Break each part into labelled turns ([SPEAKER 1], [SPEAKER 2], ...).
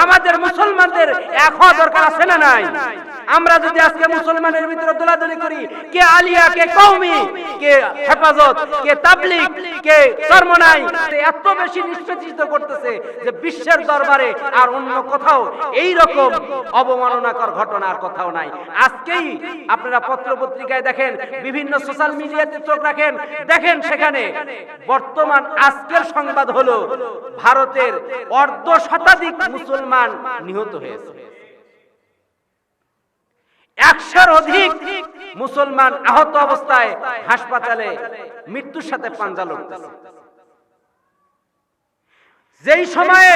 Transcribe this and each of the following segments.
[SPEAKER 1] আমাদের মুসলমানদের এখন দরকার আছে না নাই? আমরা যদি আজকে মুসলমানের ভিতরে দোলাদলি করি, কে আলিয়া, কে কৌমি কে হেফাজত, কে তাবলিগ, কে চরমনাই এত বেশি নিষ্পেষিত করতেছে যে বিশ্বের দরবারে আর অন্য কোথাও এই রকম অবমাননাকর ঘটনা আর কোথাও নাই। আজকেই আপনারা পত্র পত্রিকায় দেখেন, বিভিন্ন সোশ্যাল মিডিয়াতে চোখ রাখেন, দেখেন সেখানে বর্তমান আজকের সংবাদ হলো, ভারতের অর্ধ শতাধিক মুসলমান নিহত হয়েছে। একশোর অধিক মুসলমান আহত অবস্থায় হাসপাতালে মৃত্যুর সাথে পাঞ্জা লড়তেছে। যেই সময়ে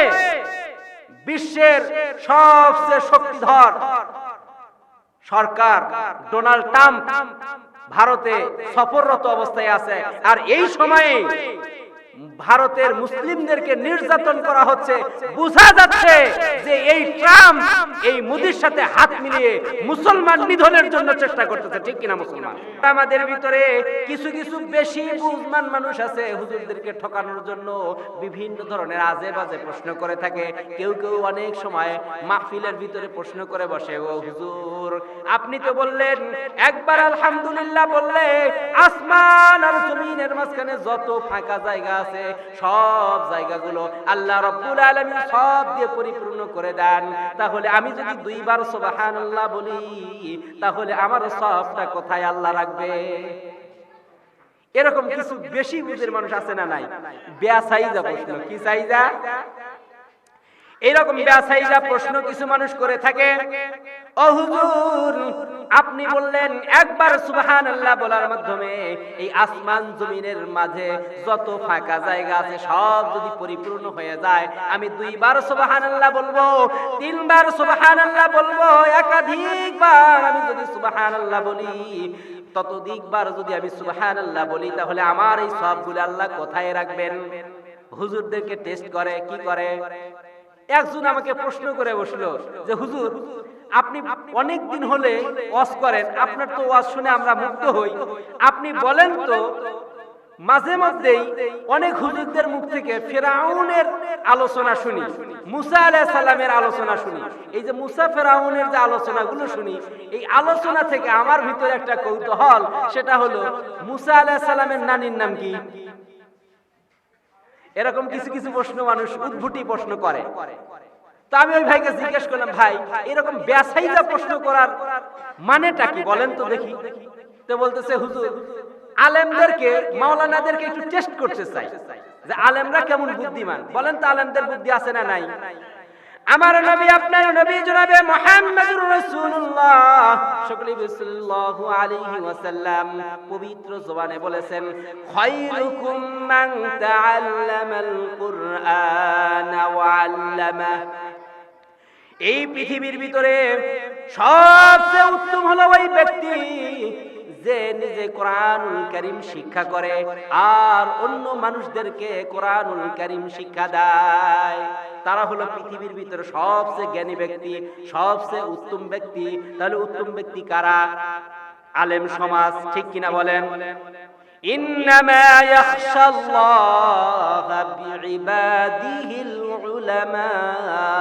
[SPEAKER 1] বিশ্বের সবচেয়ে শক্তিধর সরকার ডোনাল্ড ট্রাম্প ভারতে সফররত অবস্থায় আছে, আর এই সময়ে ভারতের মুসলিমদেরকে নির্যাতন করা হচ্ছে। বোঝা যাচ্ছে যে এই ট্রাম্প এই মোদির সাথে হাত মিলিয়ে মুসলমান নিধনের জন্য চেষ্টা করতেছে। ঠিক কিনা মুসলমান? আমাদের ভিতরে কিছু কিছু বেশি বুঝমান মানুষ আছে হুজুরদেরকে ঠকানোর জন্য বিভিন্ন ধরনের আজে বাজে প্রশ্ন করে থাকে। কেউ কেউ অনেক সময় মাহফিলের ভিতরে প্রশ্ন করে বসে, ও হুজুর, আপনি তো বললেন, একবার আলহামদুলিল্লাহ বললে আসমান আর জমিনের মাঝখানে যত ফাঁকা জায়গা আছে, সব জায়গাগুলো আল্লাহ রব্বুল আলমী সব দিয়ে পরিপূর্ণ করে দেন। তাহলে আমি যদি দুইবার সোবাহান আল্লাহ বলি, তাহলে আমার সবটা কোথায় আল্লাহ রাখবে? এরকম কিছু বেশি বুঝের মানুষ আছে না নাই? বেয়া সাইজা প্রশ্ন, কি সাইজা? এরকম ব্যাসাইজা প্রশ্ন কিছু মানুষ করে থাকে। ও হুজুর, আপনি বললেন একবার সুবহান আল্লাহ বলার মাধ্যমে এই আসমান জমিনের মাঝে যত ফাঁকা জায়গা আছে সব যদি পরিপূর্ণ হয়ে যায়, আমি দুইবার সুবহান আল্লাহ বলব, তিনবার সুবহান আল্লাহ বলব, একাধিকবার আমি যদি সুবহান আল্লাহ বলি, ততোধিকবার যদি আমি সুবহান আল্লাহ বলি, তাহলে আমার এই সবগুলো আল্লাহ কোথায় রাখবেন? হুজুরদেরকে টেস্ট করে, কি করে? একজন আমাকে প্রশ্ন করে বসল যে, হুজুর, আপনি অনেক দিন হলে ওয়াজ করেন, আপনার তো ওয়াজ শুনে আমরা মুগ্ধ হই। আপনি বলেন তো, মাঝে মধ্যেই অনেক হুজুরদের মুখ থেকে ফেরাউনের আলোচনা শুনি, মুসা আলাইহিস সালামের আলোচনা শুনি। এই যে মুসা ফেরাউনের যে আলোচনাগুলো শুনি, এই আলোচনা থেকে আমার ভিতরে একটা কৌতূহল, সেটা হলো, মুসা আলাইহিস সালামের নানির নাম কি? এরকম কিছু কিছু প্রশ্ন মানুষ উদ্ভুটি প্রশ্ন করে। তা আমি ওই ভাইকে জিজ্ঞেস করলাম, ভাই, এরকম ব্যাসাইজা প্রশ্ন করার মানেটা কি? বলেন তো দেখি। তো বলতেছে, হুজুর, আলেমদেরকে, মাওলানাদেরকে একটু টেস্ট করতে চাই। যে আলেমরা কেমন বুদ্ধিমান? বলেন তো, আলেমদের বুদ্ধি আছে না নাই? আমার নবী, আপনার নবী জনাবে মুহাম্মদুর রাসূলুল্লাহ। সাল্লাল্লাহু আলাইহি ওয়াসাল্লাম পবিত্র জবানে বলেছেন, খায়রুকুম মান তাআল্লামাল কুরআন ওয়া আল্লামা এই পৃথিবীর ভিতরে সবচেয়ে উত্তম কোরআনুল করিম শিক্ষা করে আর অন্য মানুষদেরকে কোরআনুল করিম শিক্ষা দেয় তারা হলো পৃথিবীর ভিতরে সবচেয়ে জ্ঞানী ব্যক্তি সবচেয়ে উত্তম ব্যক্তি তাহলে উত্তম ব্যক্তি কারা আলেম সমাজ ঠিক কিনা বলেন إنما يخشى الله بعباده العلماء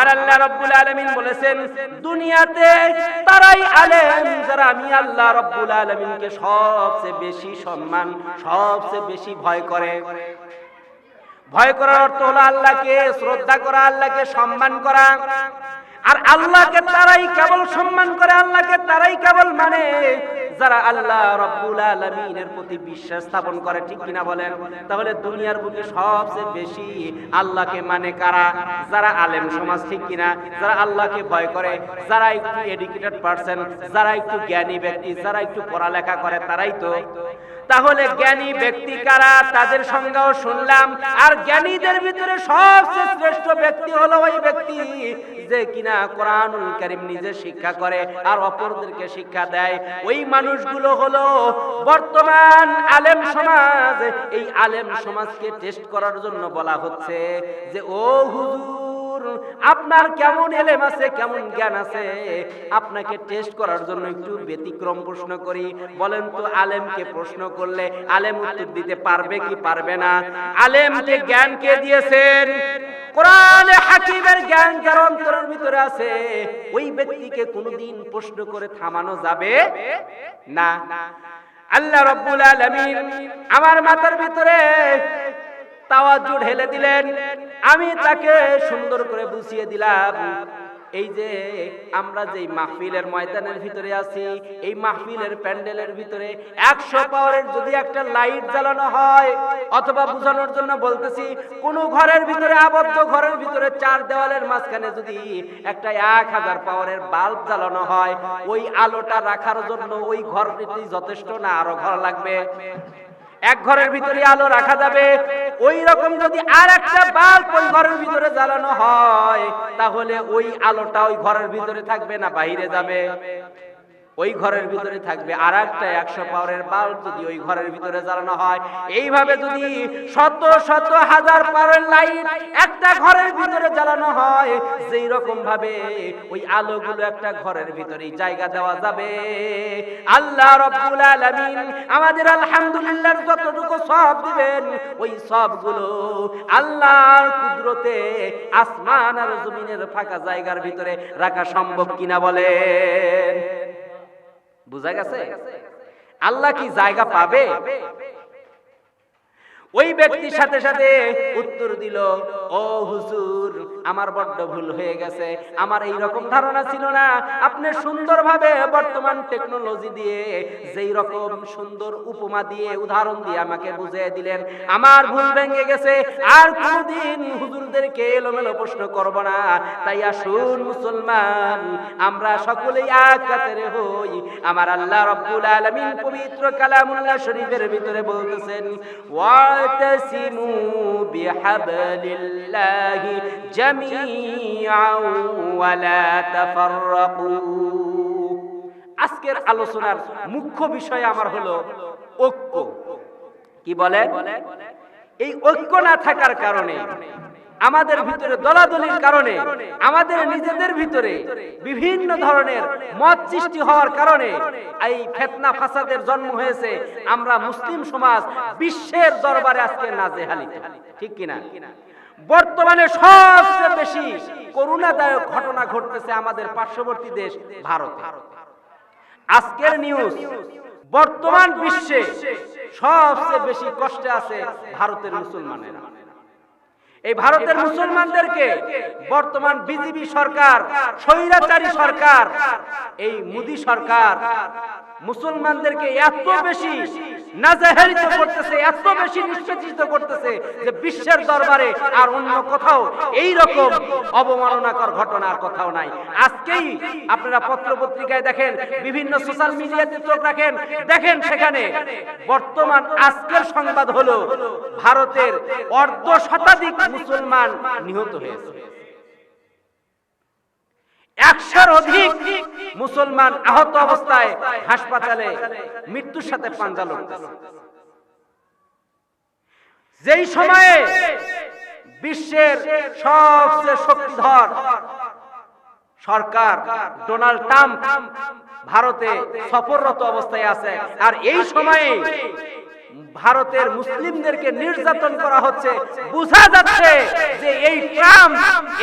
[SPEAKER 1] আমার আল্লাহ রব্বুল আলমিন বলেছেন, দুনিয়াতে তারাই আলেম যারা আমি আল্লাহ রব্বুল আলমিনকে সবচেয়ে বেশি সম্মান, সবচেয়ে বেশি ভয় করে। ভয় করার অর্থ হলো আল্লাহকে শ্রদ্ধা করা, আল্লাহকে সম্মান করা। আর আল্লাহকে তারাই কেবল সম্মান করে, আল্লাহকে তারাই কেবল মানে যারা আল্লাহ রব্বুল আলমিনের প্রতি বিশ্বাস স্থাপন করে, ঠিক কিনা বলেন? তাহলে দুনিয়ার বুকে সবচেয়ে বেশি আল্লাহকে মানে কারা? যারা আলেম সমাজ, ঠিক কিনা? যারা আল্লাহকে ভয় করে, যারা একটু এডুকেটেড পারসন যারা একটু জ্ঞানী ব্যক্তি, যারা একটু পড়ালেখা করে, তারাই তো তাহলে জ্ঞানী ব্যক্তি কারা? তাদের সংজ্ঞাও শুনলাম। আর জ্ঞানীদের ভিতরে সবচেয়ে শ্রেষ্ঠ ব্যক্তি হলো ওই ব্যক্তি যে কিনা কোরআনুল কারীম নিজে শিক্ষা করে আর অপরদেরকে শিক্ষা দেয়। ওই মানুষগুলো হলো বর্তমান আলেম সমাজ। এই আলেম সমাজকে টেস্ট করার জন্য বলা হচ্ছে যে, ও হুজুর আপনার কেমন এলেম আছে, কেমন জ্ঞান আছে? আপনাকে টেস্ট করার জন্য একটু ব্যতিক্রম প্রশ্ন করি। বলেন তো, আলেমকে প্রশ্ন করলে আলেম উত্তর দিতে পারবে কি পারবে না? আলেমকে জ্ঞান কে দিয়েছেন? আমার মাথার ভিতরে তাওয়াজ্জু ঢেলে দিলেন। আমি তাকে সুন্দর করে বুঝিয়ে দিলাম, এই যে আমরা যেই মাহফিলের ময়দানের ভিতরে আছি, এই মাহফিলের প্যান্ডেলের ভিতরে একশো পাওয়ারের যদি একটা লাইট জ্বালানো হয়, অথবা বোঝানোর জন্য বলতেছি, কোন ঘরের ভিতরে আবদ্ধ ঘরের ভিতরে চার দেওয়ালের মাঝখানে যদি একটা এক হাজার পাওয়ারের বাল্ব জ্বালানো হয়, ওই আলোটা রাখার জন্য ওই ঘরটি যথেষ্ট না? আরও ঘর লাগবে। এক ঘরের ভিতরে আলো রাখা যাবে ওই রকম যদি আর একটা বাল্ব ওই ঘরের ভিতরে জ্বালানো হয়, তাহলে ওই আলোটা ওই ঘরের ভিতরে থাকবে না, বাইরে যাবে। ওই ঘরের ভিতরে থাকবে আর একটা একশো পাওয়ারের বাল্ব যদি ওই ঘরের ভিতরে জ্বালানো হয়। এইভাবে যদি শত শত হাজার পাওয়ারের লাইট একটা ঘরের ভিতরে জ্বালানো হয়, যেই রকম ভাবে ওই আলোগুলো একটা ঘরের ভিতরে জায়গা দেওয়া যাবে। আল্লাহ রব্বুল আলামিন আমাদের আলহামদুলিল্লাহ যতটুকু সব দিবেন, ওই সবগুলো আল্লাহর কুদরতে আসমান আর জমিনের ফাঁকা জায়গার ভিতরে রাখা সম্ভব কিনা বলেন। বুঝা গেছে? আল্লাহ কি জায়গা পাবে? ওই ব্যক্তির সাথে সাথে উত্তর দিল, ও হুজুর, আমার বড্ড ভুল হয়ে গেছে। আমার এই রকম ধারণা ছিল না। আপনি সুন্দরভাবে বর্তমান টেকনোলজি দিয়ে যেই রকম সুন্দর উপমা দিয়ে, উদাহরণ দিয়ে আমাকে বুঝিয়ে দিলেন। আমার ভুল ভেঙে গেছে। আর কোনদিন হুজুরদেরকে এলোমেলো প্রশ্ন করব না। তাই আসুন মুসলমান, আমরা সকলেই এক কাতারে হই। আমার আল্লাহ রব্বুল আলামিন পবিত্র কালামুল্লাহ শরীফের ভিতরে বলতেছেন واعتصموا بحبل الله جميعا ولا تفرقوا আজকের আলোচনার মুখ্য বিষয় আমার হলো ঐক্য কি বলে এই ঐক্য না থাকার কারণে আমাদের ভিতরে দলাদলির কারণে, আমাদের নিজেদের ভিতরে বিভিন্ন ধরনের মত সৃষ্টি হওয়ার কারণে এই ফেতনা ফাসাদের জন্ম হয়েছে। আমরা মুসলিম সমাজ বিশ্বের দরবারে আজকে নাজেহালিত। ঠিক কিনা? বর্তমানে সবচেয়ে বেশি করুণাদায়ক ঘটনা ঘটতেছে আমাদের পার্শ্ববর্তী দেশ ভারত। আজকের নিউজ বর্তমান বিশ্বে সবচেয়ে বেশি কষ্টে আছে ভারতের মুসলমানেরা। এই ভারতের মুসলমানদেরকে বর্তমান বিজেপি সরকার স্বৈরাচারী সরকার এই মোদী সরকার মুসলমানদেরকে এত বেশি নাজাহারিত করতেছে এত বেশি নিষ্পেষিত করতেছে যে বিশ্বের দরবারে আর অন্য কোথাও এই রকম অবমাননাকর ঘটনার কোথাও নাই। আজকেই আপনারা পত্র পত্রিকায় দেখেন বিভিন্ন সোশ্যাল মিডিয়াতে চোখ রাখেন দেখেন সেখানে বর্তমান আজকের সংবাদ হলো ভারতের অর্ধ শতাধিক মুসলমান নিহত হয়েছে। একশোর অধিক মুসলমান আহত অবস্থায় হাসপাতালে মৃত্যুর সাথে পাঞ্জা লড়তেছে। যেই সময়ে বিশ্বের সবচেয়ে শক্তিধর সরকার ডোনাল্ড ট্রাম্প ভারতে সফররত অবস্থায় আছে, আর এই সময়ে ভারতের মুসলিমদেরকে নির্যাতন করা হচ্ছে, বোঝা যাচ্ছে যে এই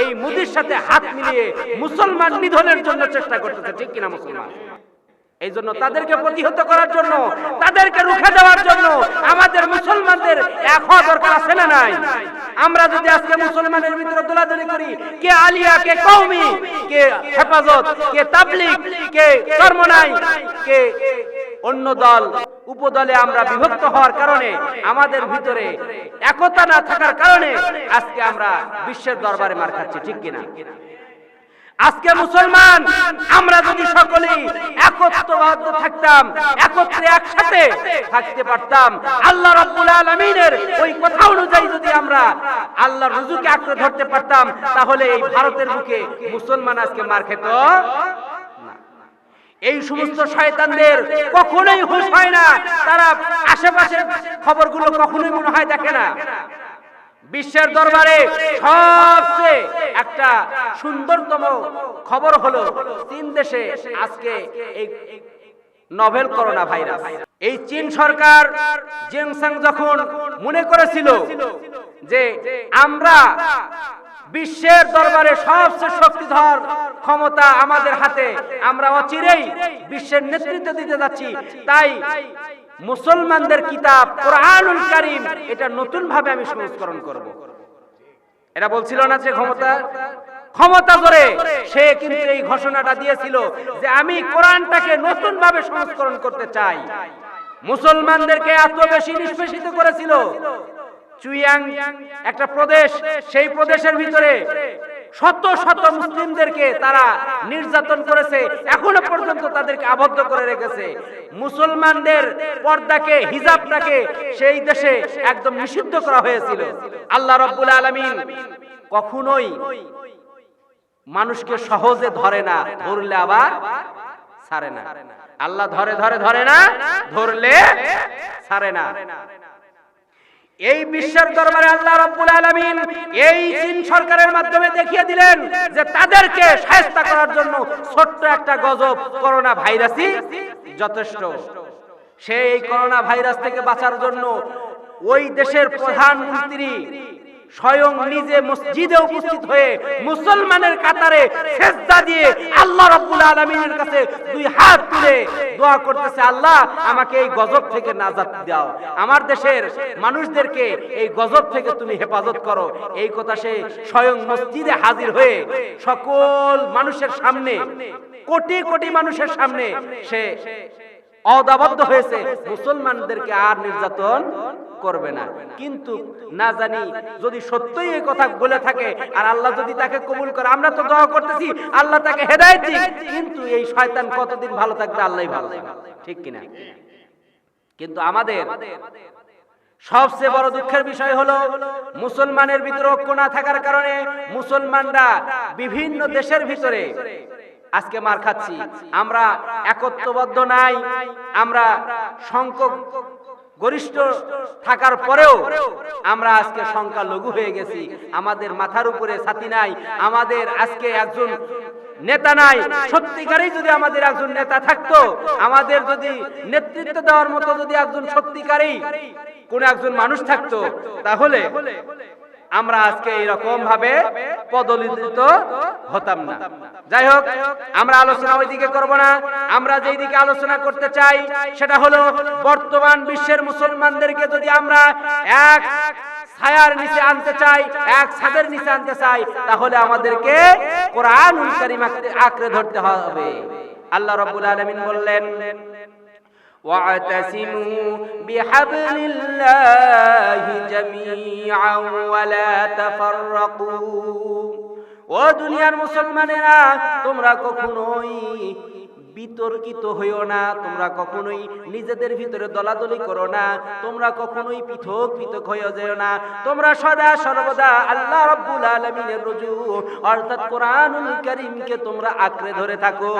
[SPEAKER 1] এই মোদির সাথে হাত মিলিয়ে মুসলমান নিধনের জন্য চেষ্টা করতেছে, ঠিক কিনা মুসলমান? এই জন্য তাদেরকে প্রতিহত করার জন্য, তাদেরকে রুখে দেওয়ার জন্য আমাদের মুসলমানদের এক হওয়া দরকার আছে না নাই? আমরা যদি আজকে মুসলমানের ভিতরে দোলাদলি করি, কে আলিয়া, কে কৌমি কে হেফাজত, কে তাবলিগ, কে কর্মনাই কে অন্য দল উপদলে আমরা বিভক্ত হওয়ার কারণে আমাদের ভিতরে একতা না থাকার কারণে আজকে আমরা বিশ্বের দরবারে মার খাচ্ছি, ঠিক কিনা আজকে মুসলমান, আমরা যদি সকলেই একত্রবদ্ধ থাকতাম, একত্রে একসাথে থাকতে পারতাম, আল্লাহ রাব্বুল আলামিনের ওই কথা অনুযায়ী যদি আমরা আল্লাহর রুজুকে আঁকড়ে ধরতে পারতাম, তাহলে এই ভারতের বুকে মুসলমান আজকে মার খেত। এই সমস্ত শয়তানদের কখনোই হুশ হয় না। তারা আশেপাশের খবরগুলো কখনোই মনে হয় দেখে না। বিশ্বের দরবারে সবচেয়ে একটা সুন্দরতম খবর হলো চীন দেশে আজকে এই নভেল করোনা ভাইরাস এই চীন সরকার জেনসাং যখন মনে করেছিল যে আমরা বিশ্বের দরবারে সবচেয়ে শক্তিধর ক্ষমতা আমাদের হাতে। আমরা অচিরেই বিশ্বের নেতৃত্ব দিতে যাচ্ছি। তাই মুসলমানদের কিতাব কোরআনুল কারীম এটা নতুন ভাবে আমি সংস্করণ করব। এটা বলছিল না যে ক্ষমতা? ক্ষমতা করে সে কিন্তু এই ঘোষণাটা দিয়েছিল যে আমি কোরআনটাকে নতুন ভাবে সংস্করণ করতে চাই। মুসলমানদেরকে এত বেশি নিষ্পেষিত করেছিল চুইয়াং একটা প্রদেশ, সেই প্রদেশের ভিতরে শত শত মুসলিমদেরকে তারা নির্যাতন করেছে, এখনও পর্যন্ত তাদেরকে আবদ্ধ করে রেখেছে। মুসলমানদের পর্দাকে, হিজাবটাকে সেই দেশে একদম নিষিদ্ধ করা হয়েছিল। আল্লাহ রব্বুল আলামিন কখনোই মানুষকে সহজে ধরে না, ধরলে আবার ছাড়ে না। আল্লাহ ধরে ধরে ধরে না, ধরলে ছাড়ে না। এই বিশ্বের দরবারে আল্লাহ রাব্বুল আলামিন এই চীন সরকারের মাধ্যমে দেখিয়ে দিলেন যে তাদেরকে সাহায্য করার জন্য ছোট্ট একটা গজব করোনা ভাইরাসই যথেষ্ট। সেই করোনা ভাইরাস থেকে বাঁচার জন্য ওই দেশের প্রধানমন্ত্রী স্বয়ং নিজে মসজিদে উপস্থিত হয়ে মুসলমানের কাতারে সেজদা দিয়ে আল্লাহ রাব্বুল আলামিনের কাছে দুই হাত তুলে দোয়া করতেছে, আল্লাহ, আমাকে এই গজব থেকে নাজাত দাও। আমার দেশের মানুষদেরকে এই গজব থেকে তুমি হেফাজত করো। এই কথা সে স্বয়ং মসজিদে হাজির হয়ে সকল মানুষের সামনে, কোটি কোটি মানুষের সামনে সে অদাবদ্ধ হয়েছে, মুসলমানদেরকে আর নির্যাতন করবে না। কিন্তু না জানি যদি সত্যই এই কথা বলে থাকে, আর আল্লাহ যদি তাকে কবুল করে, আমরা তো দোয়া করতেছি, আল্লাহ তাকে হেদায়েত দিক। কিন্তু এই শয়তান কতদিন ভালো থাকবে, আল্লাহই ভালো ঠিক কিনা? কিন্তু আমাদের সবচেয়ে বড় দুঃখের বিষয় হলো, মুসলমানের ভিতরে ঐক্য না থাকার কারণে মুসলমানরা বিভিন্ন দেশের ভিতরে আজকে মার খাচ্ছি। আমরা একত্রবদ্ধ নাই, আমরা সংখ্যক গরিষ্ঠ থাকার পরেও আমরা আজকে সংখ্যা লঘু হয়ে গেছি। আমাদের মাথার উপরে ছাতি নাই, আমাদের আজকে একজন নেতা নাই। সত্যিকারই যদি আমাদের একজন নেতা থাকতো, আমাদের যদি নেতৃত্ব দেওয়ার মতো যদি একজন সত্যিকারই কোন একজন মানুষ থাকতো, তাহলে আমরা আজকে এইরকম ভাবে পদলিত হতাম না। যাই হোক আমরা আলোচনা ওইদিকে করব না। আমরা যেই দিকে আলোচনা করতে চাই, সেটা হলো বর্তমান বিশ্বের মুসলমানদেরকে যদি আমরা এক ছায়ার নিচে আনতে চাই, এক ছাদের নিচে আনতে চাই, তাহলে আমাদেরকে কোরআন আঁকড়ে ধরতে হবে। আল্লাহ রাব্বুল আলমিন বললেন, ওয়া'তাসিমু বিহাবলিল্লাহ جميعا ولا تفرقوا ও দুনিয়ার মুসলমানেরা তোমরা কখনোই বিতর্কিত হইও না তোমরা কখনোই নিজেদের ভিতরে দলাদলি করো না তোমরা কখনোই পৃথক পৃথক হয়ে যেও না তোমরা সদা সর্বদা আল্লাহ রাব্বুল আলামিনের রজু অর্থাৎ কোরআনুল কারীমকে তোমরা আঁকড়ে ধরে থাকো